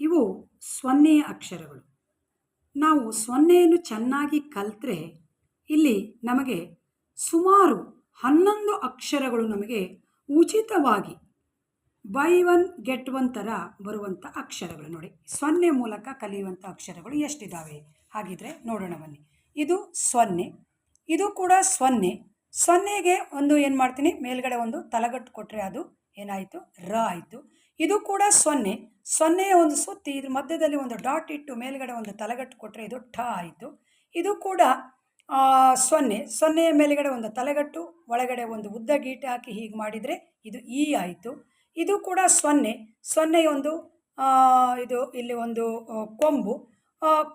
ಇವು ಸೊನ್ನೆಯ ಅಕ್ಷರಗಳು. ನಾವು ಸೊನ್ನೆಯನ್ನು ಚೆನ್ನಾಗಿ ಕಲಿತ್ರೆ ಇಲ್ಲಿ ನಮಗೆ ಸುಮಾರು ಹನ್ನೊಂದು ಅಕ್ಷರಗಳು ನಮಗೆ ಉಚಿತವಾಗಿ ಬೈ ಒನ್ ಗೆಟ್ ಒನ್ ಥರ ಬರುವಂಥ ಅಕ್ಷರಗಳು ನೋಡಿ. ಸೊನ್ನೆ ಮೂಲಕ ಕಲಿಯುವಂಥ ಅಕ್ಷರಗಳು ಎಷ್ಟಿದ್ದಾವೆ ಹಾಗಿದ್ರೆ ನೋಡೋಣ ಬನ್ನಿ. ಇದು ಸೊನ್ನೆ. ಇದು ಕೂಡ ಸೊನ್ನೆ. ಸೊನ್ನೆಗೆ ಒಂದು ಏನು ಮಾಡ್ತೀನಿ? ಮೇಲ್ಗಡೆ ಒಂದು ತಲಗಟ್ಟು ಕೊಟ್ಟರೆ ಅದು ಏನಾಯಿತು? ರ ಆಯಿತು. ಇದು ಕೂಡ ಸೊನ್ನೆ. ಸೊನ್ನೆಯ ಒಂದು ಸುತ್ತಿ, ಇದ್ರ ಮಧ್ಯದಲ್ಲಿ ಒಂದು ಡಾಟ್ ಇಟ್ಟು ಮೇಲ್ಗಡೆ ಒಂದು ತಲೆಗಟ್ಟು ಕೊಟ್ಟರೆ ಇದು ಠ ಆಯಿತು. ಇದು ಕೂಡ ಸೊನ್ನೆ. ಸೊನ್ನೆಯ ಮೇಲ್ಗಡೆ ಒಂದು ತಲೆಗಟ್ಟು, ಒಳಗಡೆ ಒಂದು ಉದ್ದ ಗೀಟೆ ಹಾಕಿ ಹೀಗೆ ಮಾಡಿದರೆ ಇದು ಈ ಆಯಿತು. ಇದು ಕೂಡ ಸೊನ್ನೆ. ಸೊನ್ನೆಯ ಒಂದು ಇದು ಇಲ್ಲಿ ಒಂದು ಕೊಂಬು.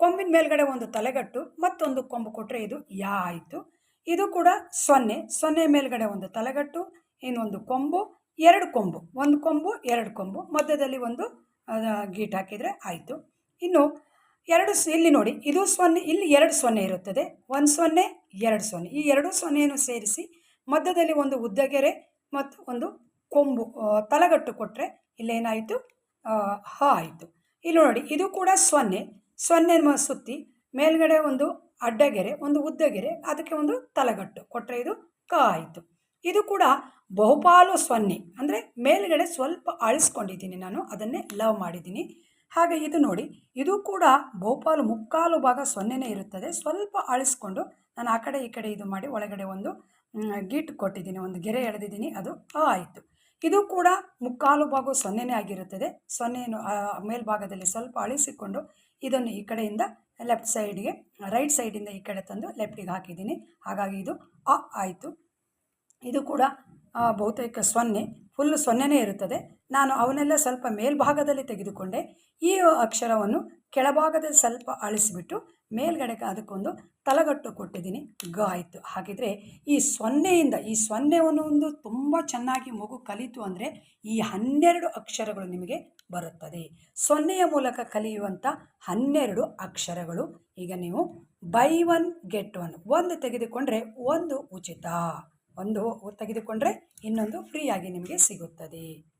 ಕೊಂಬಿನ ಮೇಲ್ಗಡೆ ಒಂದು ತಲೆಗಟ್ಟು, ಮತ್ತೊಂದು ಕೊಂಬು ಕೊಟ್ಟರೆ ಇದು ಯಾ ಆಯಿತು. ಇದು ಕೂಡ ಸೊನ್ನೆ. ಸೊನ್ನೆ ಮೇಲ್ಗಡೆ ಒಂದು ತಲೆಗಟ್ಟು, ಇನ್ನೊಂದು ಕೊಂಬು ಎರಡು ಕೊಂಬು, ಒಂದು ಕೊಂಬು, ಎರಡು ಕೊಂಬು, ಮಧ್ಯದಲ್ಲಿ ಒಂದು ಗೀಟ್ ಹಾಕಿದರೆ ಆಯಿತು. ಇನ್ನು ಎರಡು ಇಲ್ಲಿ ನೋಡಿ, ಇದು ಸೊನ್ನೆ, ಇಲ್ಲಿ ಎರಡು ಸೊನ್ನೆ ಇರುತ್ತದೆ. ಒಂದು ಸೊನ್ನೆ, ಎರಡು ಸೊನ್ನೆ. ಈ ಎರಡು ಸೊನ್ನೆಯನ್ನು ಸೇರಿಸಿ ಮಧ್ಯದಲ್ಲಿ ಒಂದು ಉದ್ದಗೆರೆ ಮತ್ತು ಒಂದು ಕೊಂಬು ತಲಗಟ್ಟು ಕೊಟ್ಟರೆ ಇಲ್ಲೇನಾಯಿತು? ಹ ಆಯಿತು. ಇಲ್ಲಿ ನೋಡಿ, ಇದು ಕೂಡ ಸೊನ್ನೆ. ಸೊನ್ನೆ ಸುತ್ತಿ ಮೇಲ್ಗಡೆ ಒಂದು ಅಡ್ಡಗೆರೆ, ಒಂದು ಉದ್ದಗೆರೆ, ಅದಕ್ಕೆ ಒಂದು ತಲೆಗಟ್ಟು ಕೊಟ್ಟರೆ ಇದು ಕ ಆಯಿತು. ಇದು ಕೂಡ ಬಹುಪಾಲು ಸೊನ್ನೆ, ಅಂದರೆ ಮೇಲ್ಗಡೆ ಸ್ವಲ್ಪ ಅಳಿಸ್ಕೊಂಡಿದ್ದೀನಿ ನಾನು, ಅದನ್ನೇ ಲವ್ ಮಾಡಿದ್ದೀನಿ. ಹಾಗೆ ಇದು ನೋಡಿ, ಇದು ಕೂಡ ಬಹುಪಾಲು ಮುಕ್ಕಾಲು ಭಾಗ ಸೊನ್ನೆನೇ ಇರುತ್ತದೆ. ಸ್ವಲ್ಪ ಅಳಿಸ್ಕೊಂಡು ನಾನು ಆ ಕಡೆ ಈ ಕಡೆ ಇದು ಮಾಡಿ ಒಳಗಡೆ ಒಂದು ಗೀಟ್ ಕೊಟ್ಟಿದ್ದೀನಿ, ಒಂದು ಗೆರೆ ಎಳೆದಿದ್ದೀನಿ, ಅದು ಅ ಆಯಿತು. ಇದು ಕೂಡ ಮುಕ್ಕಾಲು ಭಾಗ ಸೊನ್ನೆನೇ ಆಗಿರುತ್ತದೆ. ಸೊನ್ನೆಯನ್ನು ಮೇಲ್ಭಾಗದಲ್ಲಿ ಸ್ವಲ್ಪ ಅಳಿಸಿಕೊಂಡು ಇದನ್ನು ಈ ಕಡೆಯಿಂದ ಲೆಫ್ಟ್ ಸೈಡ್ಗೆ ರೈಟ್ ಸೈಡಿಂದ ಈ ಕಡೆ ತಂದು ಲೆಫ್ಟಿಗೆ ಹಾಕಿದ್ದೀನಿ. ಹಾಗಾಗಿ ಇದು ಅ ಆಯಿತು. ಇದು ಕೂಡ ಬಹುತೇಕ ಸೊನ್ನೆ ಫುಲ್ ಸೊನ್ನೆನೇ ಇರುತ್ತದೆ. ನಾನು ಅವನ್ನೆಲ್ಲ ಸ್ವಲ್ಪ ಮೇಲ್ಭಾಗದಲ್ಲಿ ತೆಗೆದುಕೊಂಡೆ. ಈ ಅಕ್ಷರವನ್ನು ಕೆಳಭಾಗದಲ್ಲಿ ಸ್ವಲ್ಪ ಅಳಿಸಿಬಿಟ್ಟು, ಮೇಲ್ಗಡೆ ಅದಕ್ಕೊಂದು ತಲಗಟ್ಟು ಕೊಟ್ಟಿದ್ದೀನಿ. ಗ ಆಯಿತು. ಹಾಗಿದ್ರೆ ಈ ಸೊನ್ನೆಯಿಂದ, ಈ ಸೊನ್ನೆವನ್ನು ಒಂದು ತುಂಬ ಚೆನ್ನಾಗಿ ಮಗು ಕಲಿತು ಅಂದರೆ ಈ ಹನ್ನೆರಡು ಅಕ್ಷರಗಳು ನಿಮಗೆ ಬರುತ್ತದೆ. ಸೊನ್ನೆಯ ಮೂಲಕ ಕಲಿಯುವಂಥ ಹನ್ನೆರಡು ಅಕ್ಷರಗಳು. ಈಗ ನೀವು ಬೈ ಒನ್ ಗೆಟ್ ಒನ್ ಒಂದು ತೆಗೆದುಕೊಂಡ್ರೆ ಒಂದು ಉಚಿತ. ಒಂದು ತೆಗೆದುಕೊಂಡ್ರೆ ಇನ್ನೊಂದು ಫ್ರೀಯಾಗಿ ನಿಮಗೆ ಸಿಗುತ್ತದೆ.